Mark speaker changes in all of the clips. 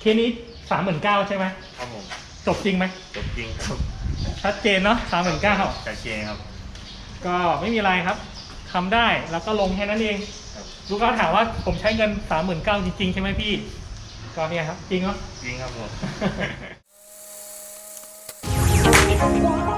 Speaker 1: เคสนี้สามหมื่นเก้าใช่ไหม
Speaker 2: ครับผม
Speaker 1: จบจริงไหม
Speaker 2: จบจริงครับ
Speaker 1: ชัดเจนเนาะสามหมื่นเก้า
Speaker 2: จัดเจนครับ
Speaker 1: ก็ไม่มีอะไรครับทำได้แล้วก็ลงแค่นั้นเอง
Speaker 2: ครับ
Speaker 1: ลูกค้าถามว่าผมใช้เงินสามหมื่นเก้าจริงๆ ใช่ไหมพี่ก็เนี่ยครับ จริงเนาะ
Speaker 2: จริงครับผม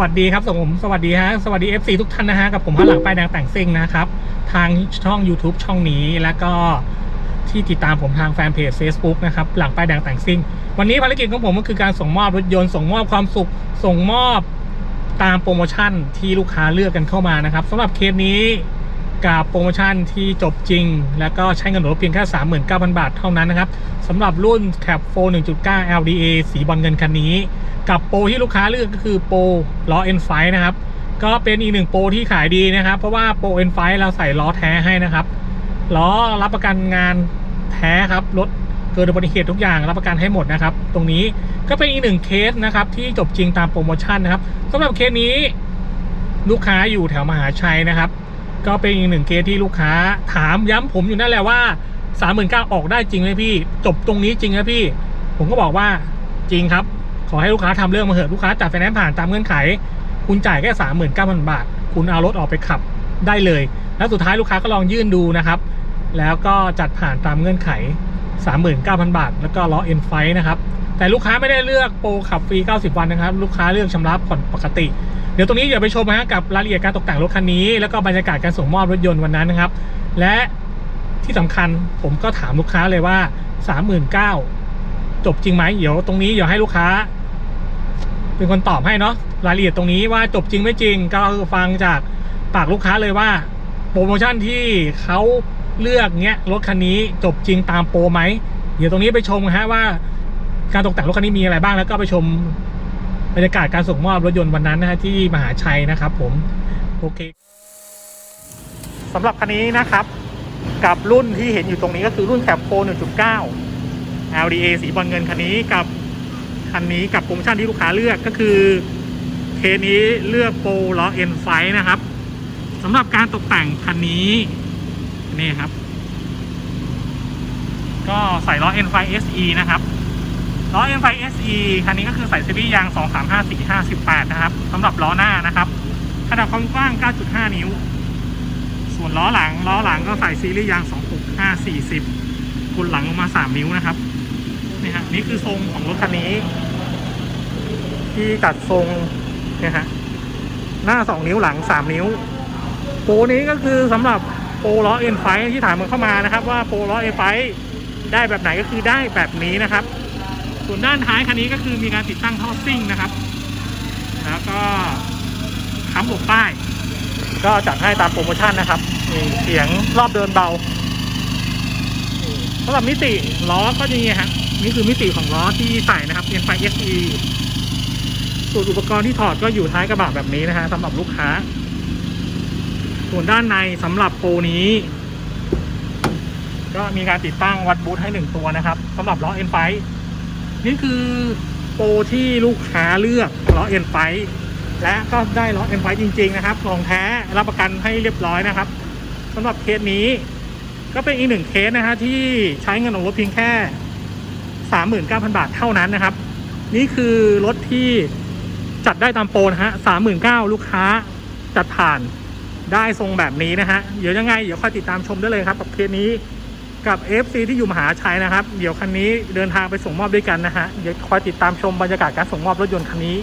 Speaker 1: วัสดีครับผมสวัสดีฮะสวัสดี FC ทุกท่านนะฮะกับผมฮันหลังป้ายแดงแต่งซิ่งนะครับ ทางช่อง YouTube ช่องนี้แล้วก็ที่ติดตามผมทางแฟนเพจ Facebook นะครับหลังป้ายแดงแต่งซิ่ง วันนี้ภารกิจของผมก็คือการส่งมอบรถยนต์ส่งมอบความสุขส่งมอบตามโปรโมชั่นที่ลูกค้าเลือกกันเข้ามานะครับสำหรับเคสนี้กับโปรโมชั่นที่จบจริง แล้วก็ใช้เงินรถเพียงแค่ 39,000 บาทเท่านั้นนะครับสำหรับรุ่น Cap 4 1.9 LDA สีบอลเงินคันนี้ กับโปรที่ลูกค้าเลือกก็คือโปรล้อ N5 นไฟนะครับ ก็เป็นอีกหนึ่งโปรที่ขายดีนะครับ เพราะว่าโปร N5 เราใส่ล้อแท้ให้นะครับล้อรับประกันงานแท้ครับรถเกิดอุบัติเหตุทุกอย่างรับประกันให้หมดนะครับ ตรงนี้ก็เป็นอีกหนึ่งเคสนะครับ ที่จบจริงตามโปรโมชั่นนะครับสำหรับเคสนี้ลูกค้าอยู่แถวมหาชัยนะครับ ก็เป็นอีกหนึ่งเคสที่ลูกค้าถามย้ำผมอยู่นั่นแหละว่าสามหมื่นเก้าออกได้จริงไหมพี่ จบตรงนี้จริงไหมพี่ ผมก็บอกว่าจริงครับ ขอให้ลูกค้าทำเรื่องมาเถอะลูกค้าจัดไฟแนนซ์ผ่านตามเงื่อนไข คุณจ่ายแค่สามหมื่นเก้าพันบาท คุณเอารถออกไปขับได้เลย แล้วสุดท้ายลูกค้าก็ลองยื่นดูนะครับ แล้วก็จัดผ่านตามเงื่อนไข 39,000 บาท แล้วก็ล้อ N ไฟนะครับ แต่ลูกค้าไม่ได้เลือกโปรขับฟรี 90 วันนะครับ ลูกค้าเลือกชำระผ่อนปกติ เดี๋ยวตรงนี้เดี๋ยวไปชมนะกับรายละเอียดการตกแต่งรถคันนี้ แล้วก็บรรยากาศการส่งมอบรถยนต์วันนั้นนะครับ และที่สำคัญผมก็ถามลูกค้าเลยว่า 39,000จบจริงไหมเดี๋ยวตรงนี้เดี๋ยวให้ลูกค้า เป็นคนตอบให้เนาะรายละเอียดตรงนี้ว่าจบจริงไม่จริงก็ฟังจากปากลูกค้าเลยว่า โปรโมชั่นที่เขาเลือกเนี้ยรถคันนี้จบจริงตามโปรไหมเดี๋ยวตรงนี้ไปชมฮะว่า การตกแต่งรถคันนี้มีอะไรบ้างแล้วก็ไปชมบรรยากาศการส่งมอบรถยนต์วันนั้นนะฮะที่มหาชัยนะครับ ผมโอเคสำหรับคันนี้นะครับ กับรุ่นที่เห็นอยู่ตรงนี้ก็คือรุ่นแคปโป1.9 LDA สีบอลเงินคันนี้กับ คันนี้กับโปรโมชั่นที่ลูกค้าเลือกก็คือเคสนี้เลือกโปรล้อ N ไฟนะครับสำหรับการตกแต่งคันนี้นี่ครับ ก็ใส่ล้อ N ไฟ SE นะครับล้อ N ไฟ SE คันนี้ก็คือใส่ซีรีส์ยาง 235458 นะครับสำหรับล้อหน้านะครับ ขนาดความกว้าง 9.5 นิ้ว ส่วนล้อหลัง ล้อหลังก็ใส่ซีรีส์ยาง 26 5 40คนหลังลงมา 3 นิ้วนะครับ นี่ฮะนี่คือทรงของรถคันนี้ ที่จัดทรงนี่ฮะหน้าสองนิ้วหลังสามนิ้ว โปรนี้ก็คือสำหรับโปรล้อเอ็นไฟที่ถามมันเข้ามานะครับ ว่าโปรล้อเอ็นไฟได้แบบไหนก็คือได้แบบนี้นะครับ ส่วนด้านท้ายคันนี้ก็คือมีการติดตั้งท่อซิ่งนะครับ แล้วก็ค้ำหลบป้าย ก็จัดให้ตามโปรโมชั่นนะครับนี่เสียงรอบเดินเบาสำหรับมิติล้อก็จะนี่ฮะ นี่คือมิติของล้อที่ใส่นะครับเป็นไฟ SE ส่วนอุปกรณ์ที่ถอดก็อยู่ท้ายกระบะแบบนี้นะฮะสำหรับลูกค้า ส่วนด้านในสำหรับโปรนี้ ก็มีการติดตั้งวัดบูทให้หนึ่งตัวนะครับสำหรับล้อ N ไฟนี่คือโปรที่ลูกค้าเลือกล้อ N ไฟและก็ได้ล้อ N ไฟจริง ๆ นะครับของแท้รับประกันให้เรียบร้อยนะครับสำหรับเคสนี้ก็เป็นอีกหนึ่งเคสนะฮะที่ใช้เงินของรถเพียงแค่ 39,000 บาทเท่านั้นนะครับ นี่คือรถที่จัดได้ตามโปรนะฮะ39,000 ลูกค้าจัดผ่านได้ทรงแบบนี้นะฮะ เดี๋ยวยังไง เดี๋ยวคอยติดตามชมได้เลยครับกับเคสนี้กับ FC ที่อยู่มหาชัยนะครับ เดี๋ยวคันนี้เดินทางไปส่งมอบด้วยกันนะฮะ เดี๋ยวคอยติดตามชมบรรยากาศการส่งมอบรถยนต์คันนี้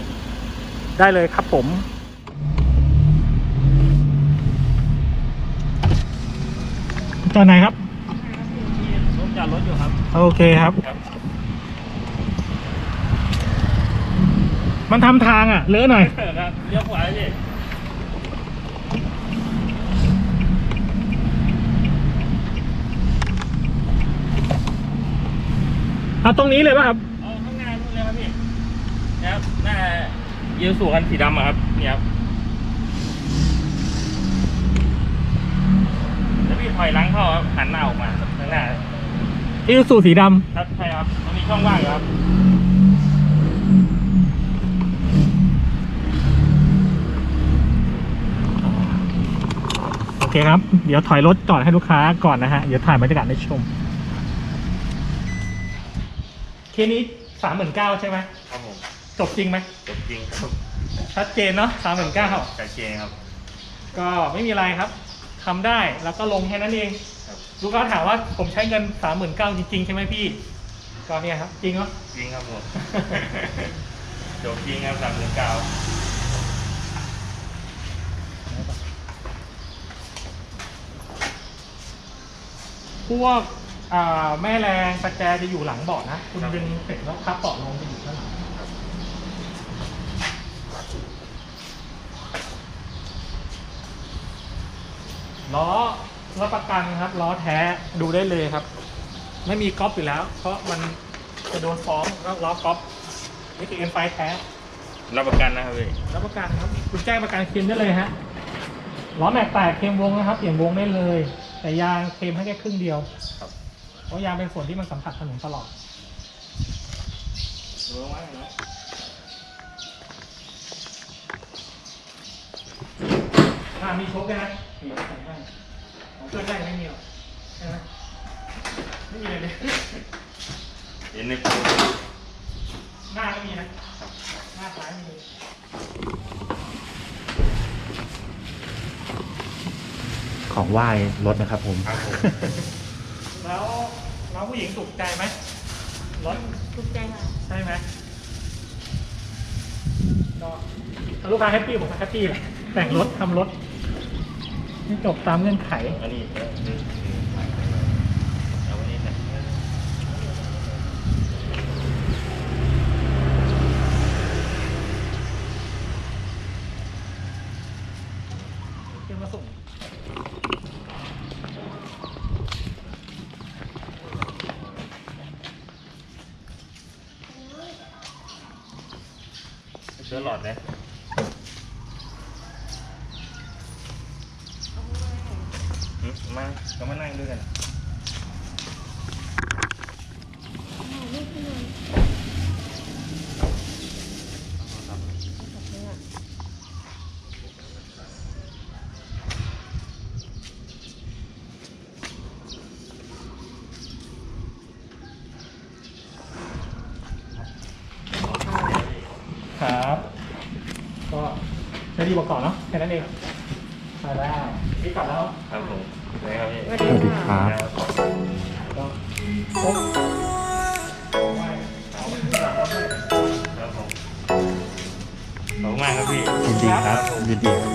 Speaker 1: ได้เลยครับผมตอนไหนครับ
Speaker 2: รถจอดรถอยู่ครับ
Speaker 1: โอเคครับ
Speaker 2: ครับ
Speaker 1: มันทำทางอะเลอะหน่อย
Speaker 2: ครับเลี้ยวขวาเลย
Speaker 1: เอาตรงนี้เลยป่ะครับ
Speaker 2: เอาข้างหน้านู่นเลยครับพี่เนี่ยครับหน้าเยียวสู่คันสีดำอะครับเนี่ยครับแล้วพี่ถอยหลังเข้าครับหันหน้าออกมาข้างหน้า
Speaker 1: อีซูซูสีดำ
Speaker 2: ครับใช่ครับมันมีช่องว่างอยู่ครับ
Speaker 1: เคครับ เดี๋ยวถอยรถก่อนให้ลูกค้าก่อนนะฮะ เดี๋ยวถ่ายบรรยากาศให้ชม เคสนี้สามหมื่นเก้าใช่ไหม
Speaker 2: ครับผม
Speaker 1: จบจริงไหม
Speaker 2: จบจริงครับ
Speaker 1: ชัดเจนเนาะสามหมื่นเก้า
Speaker 2: ชัดเจนครับ
Speaker 1: ก็ไม่มีอะไรครับทำได้แล้วก็ลงแค่นั้นเอง
Speaker 2: ครับ
Speaker 1: ลูกค้าถามว่าผมใช้เงินสามหมื่นเก้าจริงๆ ใช่ไหมพี่ก็เนี่ยครับ จริงเนาะ
Speaker 2: จริงครับผมจบจริงครับสามหมื่นเก้า
Speaker 1: พวกอ่าแม่แรงสแกจะอยู่หลังเบาะนะ คุณดึงเสร็จแล้วพับเบาะลงจะอยู่ข้างหลังล้อรับประกันครับล้อแท้ดูได้เลยครับ ไม่มีก๊อปอยู่แล้ว เพราะมันจะโดนฟ้องแล้วล้อก๊อปนี่คือเอ็นไฟแท้
Speaker 2: รับประกันนะครับพี่
Speaker 1: รับประกันครับคุณแจ้งประกันเคลมได้เลยฮะล้อแม็กแตกเคลมวงนะครับเปลี่ยนวงได้เลย แต่ยางเคลมให้แค่ครึ่งเดียว
Speaker 2: ครับ
Speaker 1: เพราะยางเป็นส่วนที่มันสัมผัสถนนตลอด
Speaker 2: ดูไว้นะ
Speaker 1: อ่ามีโชคด้วยนะมีใส่ให้ของเพื่อนได้ไม่มีหรอกใช่ไหมไม่มีเลยเลย
Speaker 2: เห็นในปู
Speaker 1: หน้าก็มีนะหน้าซ้ายมี
Speaker 3: ของไหว้รถนะครับผม
Speaker 2: ครับผม
Speaker 1: แล้วแล้วผู้หญิงถูกใจไหมรถ
Speaker 4: ถูกใจค่ะ
Speaker 1: ใช่ไหมก็ถ้าลูกค้าแฮปปี้ผมก็แฮปปี้เลยแต่งรถทำรถให้จบตามเงื่อนไข
Speaker 2: อันนี้เออคือเอาไว้นี่นะ
Speaker 1: เตรียมมาส่ง
Speaker 2: เชื้อหลอดนะหึมาก็มานั่งด้วยกัน
Speaker 1: ดีกว่าก่อนเนาะแค่นั้นเองไปแล้วนี่กลับแล้ว
Speaker 2: ครับผมได้ครับพี่
Speaker 4: สวัส
Speaker 3: สวัสดี
Speaker 4: ดี
Speaker 3: ค
Speaker 4: ค่ะ
Speaker 3: รับ
Speaker 1: ก็ครบไหว้เอาไปกลับแล้วด้วย
Speaker 2: ครับผมขอบคุณมากครับพี่
Speaker 3: ยินดีครับยินดี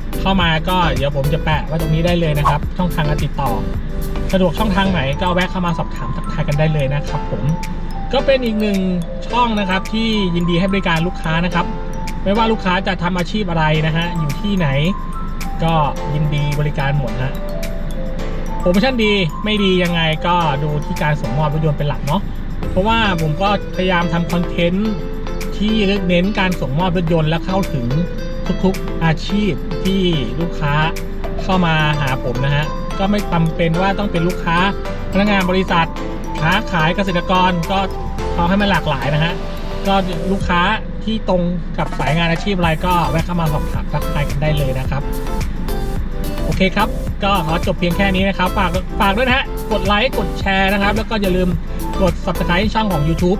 Speaker 1: เข้ามาก็เดี๋ยวผมจะแปะไว้ตรงนี้ได้เลยนะครับ ช่องทางการติดต่อ สะดวกช่องทางไหนก็แวะเข้ามาสอบถามทักทายกันได้เลยนะครับผมก็เป็นอีกหนึ่งช่องนะครับที่ยินดีให้บริการลูกค้านะครับ ไม่ว่าลูกค้าจะทำอาชีพอะไรนะฮะอยู่ที่ไหน ก็ยินดีบริการหมดฮะโปรโมชั่นดีไม่ดียังไงก็ดูที่การส่งมอบรถยนต์เป็นหลักเนาะเพราะว่าผมก็พยายามทำคอนเทนต์ที่เน้นการส่งมอบรถยนต์และเข้าถึง ทุกๆอาชีพที่ลูกค้าเข้ามาหาผมนะฮะก็ไม่จำเป็นว่าต้องเป็นลูกค้าพนักงานบริษัทค้าขายเกษตรกรก็เอาให้มันหลากหลายนะฮะก็ลูกค้าที่ตรงกับสายงานอาชีพอะไรก็แวะเข้ามาสอบถามทักทายกันได้เลยนะครับ โอเคครับ ก็ขอจบเพียงแค่นี้นะครับ ฝากฝากด้วยนะฮะกดไลค์กดแชร์นะครับ แล้วก็อย่าลืมกด subscribe ช่องของ YouTube